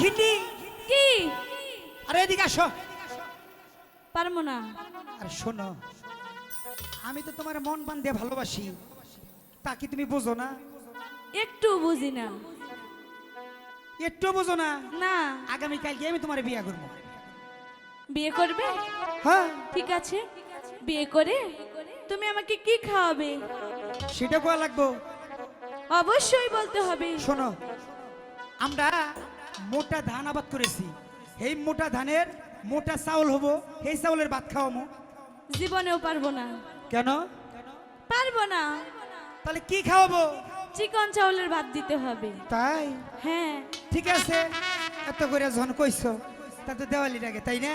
ঘিন্নি কি? আরে এদিকে আসো। পারব না। আর শোনো আমি তো তোমার মন বান দিয়ে ভালোবাসি। তা কি তুমি বোঝো না? একটু বুঝি না। একটু বোঝো না? না। আগামীকাল গিয়ে আমি তোমার বিয়ে করব। বিয়ে করবে? হ্যাঁ। ঠিক আছে। বিয়ে করে তুমি আমাকে কি খাওয়াবে? সেটা কোয়া লাগবো? অবশ্যই বলতে হবে। শোনো আমরা মোটা ধান আবাদ করেছি। এই মোটা ধানের মোটা চাউল হব এই চাউলের ভাত খাওয়ামো। জীবনেও পারব না। কেন? পারব না। তাহলে কি খাওয়াবো? চিকন চাউলের ভাত দিতে হবে। তাই? হ্যাঁ। ঠিক আছে। এত করে যখন কইছো তা তো দেওয়ালি লাগে তাই না?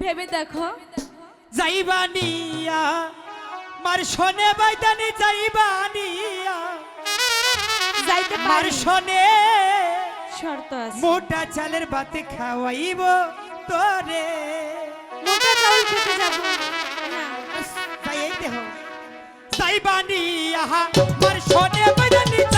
ভেবে দেখো। যাইবানিয়া মার শোনে বাইদানি যাইবানিয়া যাইতে মার শোনে শর্ত আছে। মোটা চালের বাতে খাওয়াইব তোরে। মোটা চাউল খেতে যাব। না। তাই এই দেহ। যাইবানিয়া মার সোনে যাইবানিয়া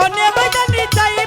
ধনে বৈদানি চাই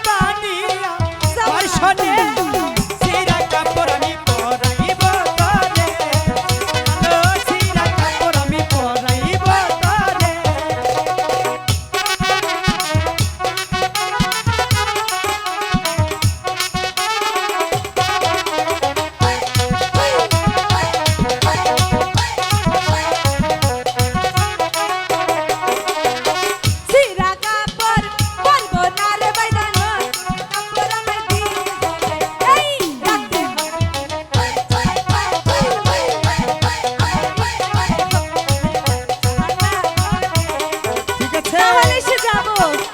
そ。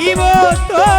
জীব তো